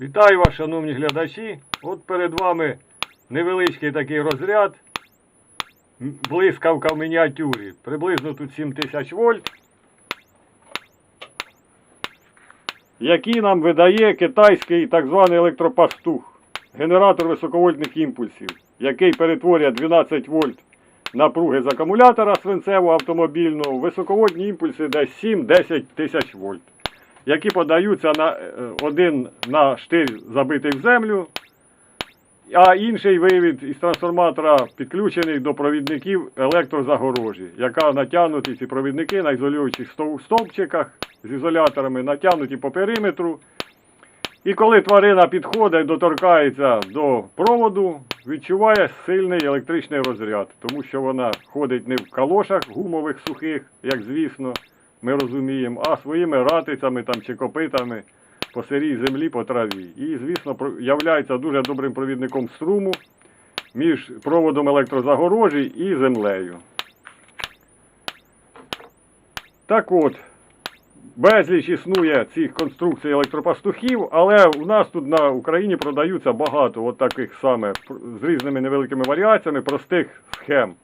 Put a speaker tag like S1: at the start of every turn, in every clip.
S1: Вітаю вас, шановні глядачі. От перед вами невеличкий такий розряд. Блискавка в мініатюрі. Приблизно тут 7000 вольт. Який нам видає китайський так званий електропастух. Генератор високовольтних імпульсів, який перетворює 12 вольт напруги з акумулятора свинцевого автомобільного в високовольтні імпульси десь 7-10 тисяч вольт які подаються на е, один на штиль забитий в землю, а інший вивід із трансформатора підключений до провідників електрозагорожі, яка натягнуті ці провідники на ізолюючих стовпчиках з ізоляторами, натягнуті по периметру. І коли тварина підходить, доторкається до проводу, відчуває сильний електричний розряд, тому що вона ходить не в калошах гумових сухих, як звісно, ми розуміємо, а своїми ратицями там, чи копитами по сирій землі, по траві. І, звісно, являється дуже добрим провідником струму між проводом електрозагорожі і землею. Так от, безліч існує цих конструкцій електропастухів, але у нас тут на Україні продаються багато от таких саме з різними невеликими варіаціями простих схем.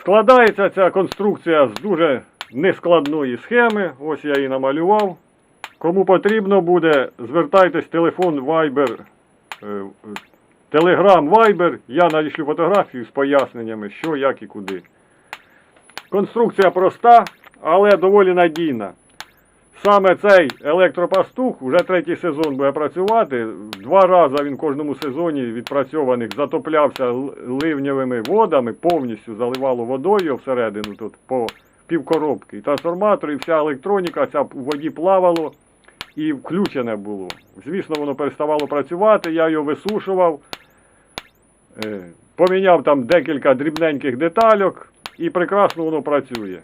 S1: Складається ця конструкція з дуже нескладної схеми. Ось я її намалював. Кому потрібно буде, звертайтесь телефон Viber, е, е, Telegram Viber. Я надішлю фотографію з поясненнями, що, як і куди. Конструкція проста, але доволі надійна. Саме цей електропастух вже третій сезон буде працювати. Два рази він кожному сезоні відпрацьованих затоплявся ливневими водами, повністю заливало водою всередину тут по півкоробки. І трансформатор, і вся електроніка ця в воді плавало і включене було. Звісно, воно переставало працювати, я його висушував, е, поміняв там декілька дрібненьких детальок і прекрасно воно працює.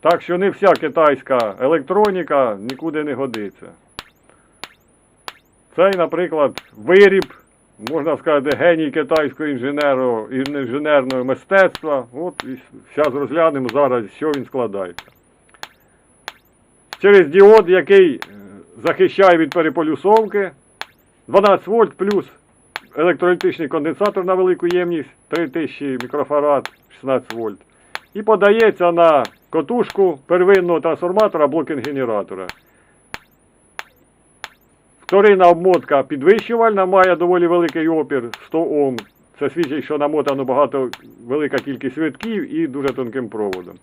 S1: Так що не вся китайська електроніка нікуди не годиться. Цей, наприклад, виріб, можна сказати, геній китайського інженеру, інженерного мистецтва. От і зараз розглянемо зараз, що він складається. Через діод, який е, захищає від переполюсовки, 12 вольт плюс електролітичний конденсатор на велику ємність 3000 мікрофарад 16 вольт. І подається на котушку первинного трансформатора блокінг-генератора. Вторинна обмотка підвищувальна має доволі великий опір 100 Ом. Це свідчить, що намотано багато велика кількість витків і дуже тонким проводом.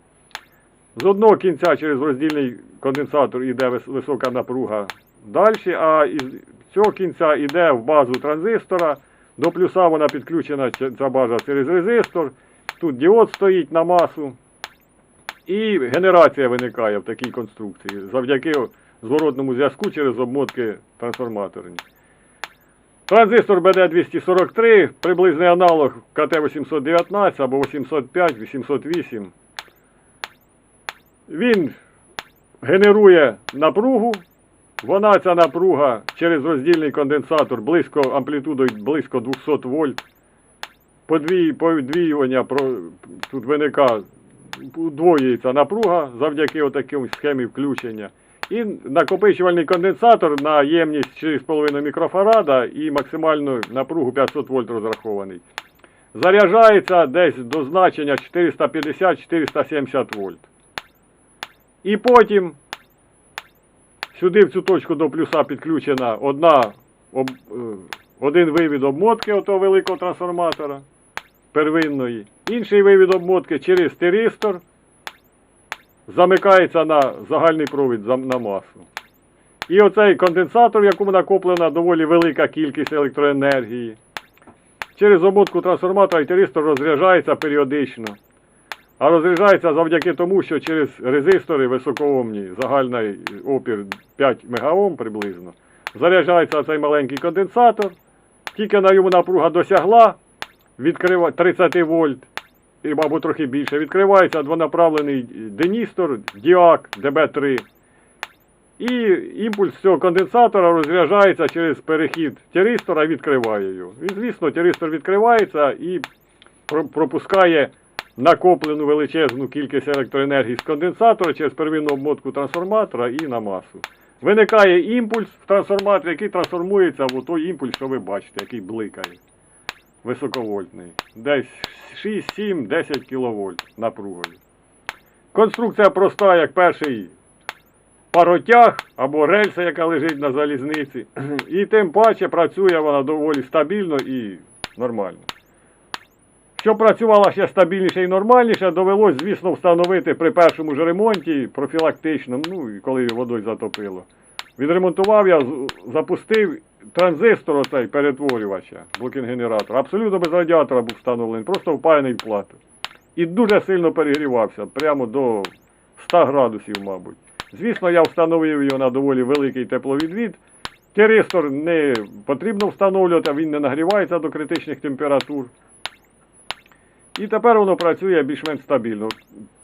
S1: З одного кінця через роздільний конденсатор йде висока напруга далі, а із цього кінця йде в базу транзистора. До плюса вона підключена ця база через резистор. Тут діод стоїть на масу. І генерація виникає в такій конструкції завдяки зворотному зв'язку через обмотки трансформаторні. Транзистор BD243, приблизний аналог КТ-819 або 805, 808. Він генерує напругу. Вона ця напруга через роздільний конденсатор близько амплітудою близько 200 вольт. Подвій, подвіювання тут виникає, удвоюється напруга завдяки отакій схемі включення. І накопичувальний конденсатор на ємність 4,5 мікрофарада і максимальну напругу 500 вольт розрахований. Заряджається десь до значення 450-470 вольт. І потім сюди в цю точку до плюса підключена одна, об, е, один вивід обмотки отого великого трансформатора первинної, інший вивід обмотки через тиристор замикається на загальний провід на масу. І оцей конденсатор, в якому накоплена доволі велика кількість електроенергії, через обмотку трансформатора і тиристор розряджається періодично. А розряджається завдяки тому, що через резистори високоомні, загальний опір 5 МГОм приблизно, заряджається цей маленький конденсатор, тільки на йому напруга досягла відкрива 30 вольт, і, мабуть, трохи більше. Відкривається двонаправлений деністор, діак ДБ3. І імпульс цього конденсатора розряджається через перехід тиристора, відкриває його. І, звісно, тиристор відкривається і пропускає накоплену величезну кількість електроенергії з конденсатора через первинну обмотку трансформатора і на масу. Виникає імпульс в трансформаторі, який трансформується в той імпульс, що ви бачите, який бликає. Високовольтний. Десь 6, 7, 10 кВт напругою. Конструкція проста, як перший паротяг або рельса, яка лежить на залізниці. І тим паче працює вона доволі стабільно і нормально. Щоб працювала ще стабільніше і нормальніше, довелось, звісно, встановити при першому ж ремонті профілактичному, ну і коли водою затопило. Відремонтував я, запустив транзистор оцей перетворювача, блокінг-генератор. Абсолютно без радіатора був встановлений, просто впаяний в плату. І дуже сильно перегрівався, прямо до 100 градусів, мабуть. Звісно, я встановив його на доволі великий тепловідвід. Тиристор не потрібно встановлювати, він не нагрівається до критичних температур. І тепер воно працює більш-менш стабільно.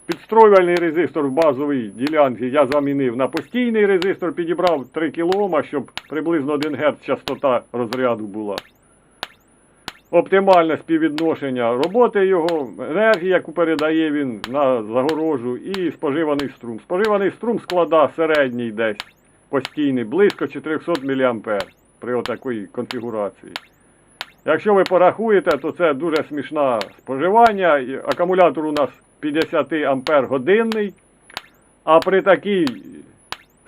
S1: Підстроювальний резистор в базовій ділянці я замінив на постійний резистор, підібрав 3 кОм, щоб приблизно 1 Гц частота розряду була. Оптимальне співвідношення роботи його, енергії, яку передає він на загорожу, і споживаний струм. Споживаний струм склада середній десь постійний, близько 400 мА при отакій конфігурації. Якщо ви порахуєте, то це дуже смішне споживання. Акумулятор у нас 50 ампер годинний, а при такій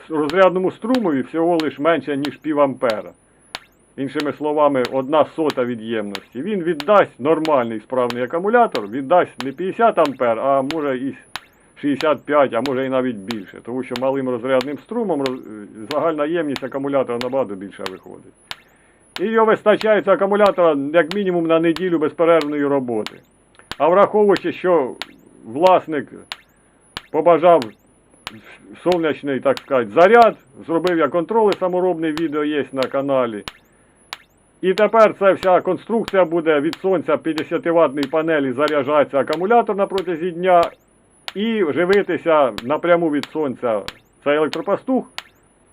S1: розрядному струмові всього лиш менше, ніж пів ампера. Іншими словами, одна сота від ємності. Він віддасть нормальний справний акумулятор, віддасть не 50 ампер, а може і 65, а може і навіть більше. Тому що малим розрядним струмом загальна ємність акумулятора набагато більше виходить. І його вистачає акумулятора як мінімум на неділю безперервної роботи. А враховуючи, що власник побажав сонячний, так сказати, заряд, зробив я контроли саморобний відео є на каналі. І тепер ця вся конструкція буде від сонця 50 ваттної панелі заряджається акумулятор на протязі дня і живитися напряму від сонця. Це електропастух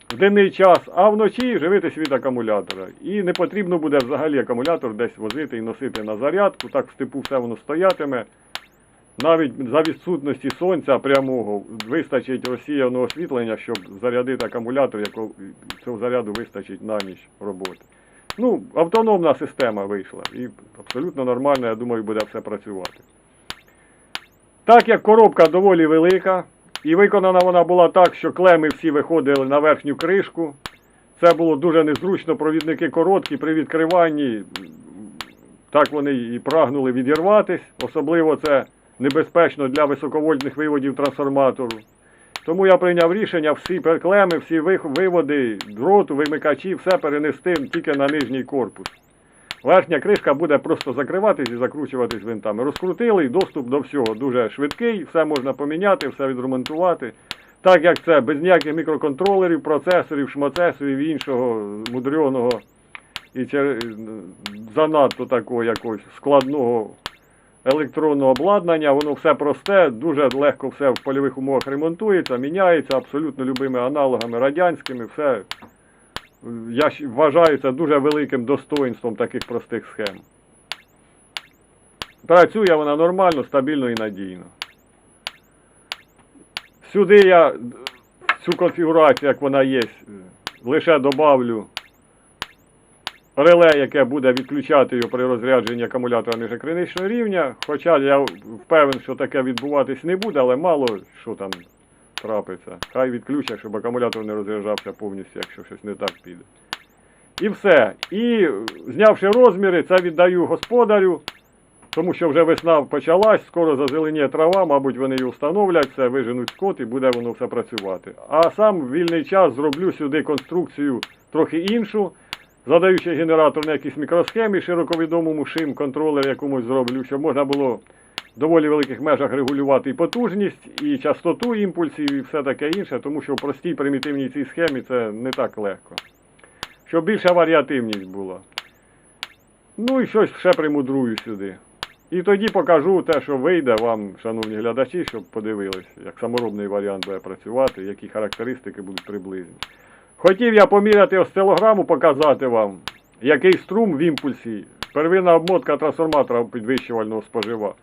S1: в денний час, а вночі живитись від акумулятора. І не потрібно буде взагалі акумулятор десь возити і носити на зарядку. Так в степу все воно стоятиме. Навіть за відсутності сонця прямого вистачить розсіяного освітлення, щоб зарядити акумулятор, якого цього заряду вистачить на ніч роботи. Ну, автономна система вийшла і абсолютно нормально, я думаю, буде все працювати. Так як коробка доволі велика, і виконана вона була так, що клеми всі виходили на верхню кришку. Це було дуже незручно, провідники короткі, при відкриванні так вони і прагнули відірватись. Особливо це небезпечно для високовольтних виводів трансформатору. Тому я прийняв рішення всі клеми, всі виводи, дроту, вимикачі, все перенести тільки на нижній корпус. Верхня кришка буде просто закриватись і закручуватись винтами. Розкрутили доступ до всього дуже швидкий, все можна поміняти, все відремонтувати. Так як це без ніяких мікроконтролерів, процесорів, шмоцесорів і іншого мудреного і занадто такого якогось складного електронного обладнання, воно все просте, дуже легко все в польових умовах ремонтується, міняється абсолютно любими аналогами радянськими, все я вважаю це дуже великим достоинством таких простих схем. Працює вона нормально, стабільно і надійно. Сюди я цю конфігурацію, як вона є, лише добавлю реле, яке буде відключати його при розрядженні акумулятора ниже криничного рівня. Хоча я впевнений, що таке відбуватись не буде, але мало що там трапиться. Хай відключать, щоб акумулятор не розряджався повністю, якщо щось не так піде. І все. І знявши розміри, це віддаю господарю, тому що вже весна почалась, скоро зазеленіє трава, мабуть, вони її встановлять, все виженуть скот і буде воно все працювати. А сам в вільний час зроблю сюди конструкцію трохи іншу, задаючи генератор на якісь мікросхемі, широковідомому шим контролер якомусь зроблю, щоб можна було в доволі великих межах регулювати і потужність, і частоту імпульсів, і все таке інше, тому що в простій примітивній цій схемі це не так легко. Щоб більша варіативність була. Ну і щось ще примудрую сюди. І тоді покажу те, що вийде вам, шановні глядачі, щоб подивились, як саморобний варіант буде працювати, які характеристики будуть приблизні. Хотів я поміряти осцилограму, показати вам, який струм в імпульсі, первинна обмотка трансформатора підвищувального спожива.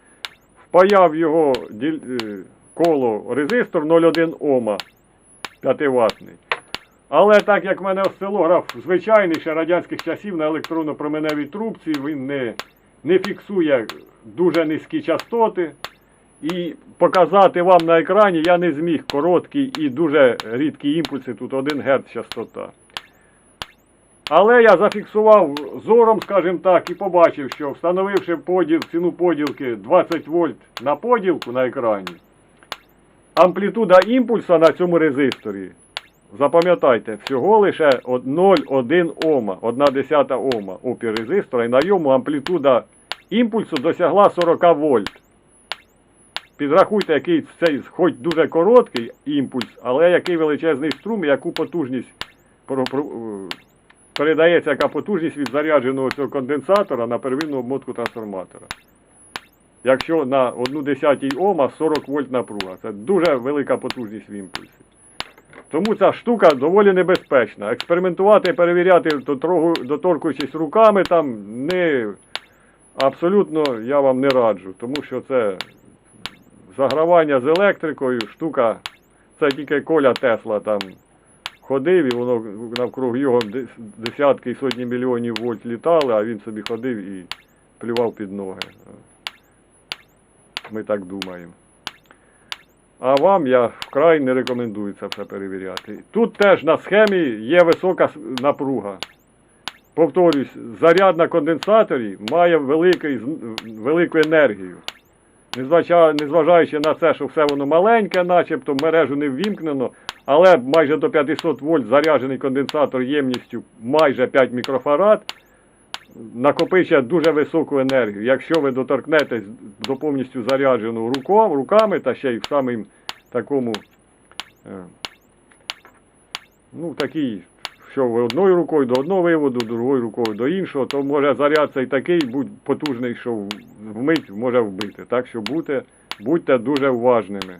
S1: Впаяв його е, коло резистор 0,1 Ома 5 ваттний. Але так як в мене осцилограф звичайний ще радянських часів на електронно-променевій трубці, він не, не фіксує дуже низькі частоти. І показати вам на екрані я не зміг короткі і дуже рідкі імпульси, тут 1 Гц частота. Але я зафіксував зором, скажімо так, і побачив, що встановивши поділ, ціну поділки 20 вольт на поділку на екрані, амплітуда імпульса на цьому резисторі, запам'ятайте, всього лише 0,1 Ома, 1 десята Ома опір резистора, і на йому амплітуда імпульсу досягла 40 вольт. Підрахуйте, який цей хоч дуже короткий імпульс, але який величезний струм, яку потужність е, передається яка потужність від зарядженого цього конденсатора на первинну обмотку трансформатора. Якщо на 1 десятій Ома 40 вольт напруга, це дуже велика потужність в імпульсі. Тому ця штука доволі небезпечна. Експериментувати, перевіряти, доторкуючись руками, там не абсолютно я вам не раджу, тому що це загравання з електрикою, штука, це тільки Коля Тесла там ходив, і воно навкруг його десятки і сотні мільйонів вольт літали, а він собі ходив і плював під ноги. Ми так думаємо. А вам я вкрай не рекомендую це все перевіряти. Тут теж на схемі є висока напруга. Повторюсь, заряд на конденсаторі має великий, велику енергію. Незважа- Незважаючи на це, що все воно маленьке, начебто мережу не ввімкнено, але майже до 500 вольт заряджений конденсатор ємністю майже 5 мікрофарад накопичує дуже високу енергію. Якщо ви доторкнетесь до повністю зарядженого руками та ще й в самим такому, е, ну такий, що ви одною рукою до одного виводу, другою рукою до іншого, то може заряд цей такий будь потужний, що вмить може вбити. Так що будьте, будьте дуже уважними.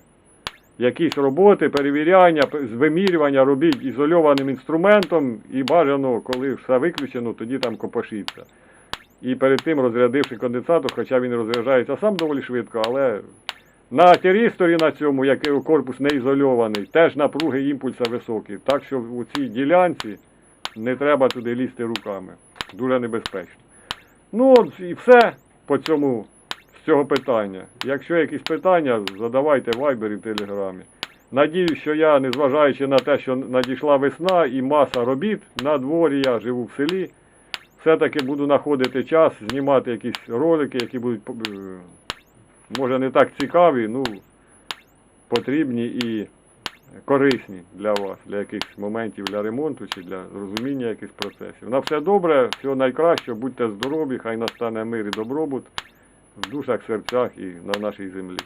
S1: Якісь роботи, перевіряння, вимірювання робіть ізольованим інструментом і бажано, коли все виключено, тоді там копошіться. І перед тим розрядивши конденсатор, хоча він розряджається сам доволі швидко, але на тірісторі на цьому, який корпус не ізольований, теж напруги імпульса високі. Так що у цій ділянці не треба туди лізти руками. Дуже небезпечно. Ну, от і все по цьому з цього питання. Якщо якісь питання, задавайте в вайбері в телеграмі. Надіюсь, що я, незважаючи на те, що надійшла весна і маса робіт на дворі, я живу в селі, все-таки буду знаходити час, знімати якісь ролики, які будуть, е, може, не так цікаві, ну, потрібні і корисні для вас, для якихось моментів для ремонту чи для розуміння якихось процесів. На все добре, всього найкращого, будьте здорові, хай настане мир і добробут в душах, серцях і на нашій землі.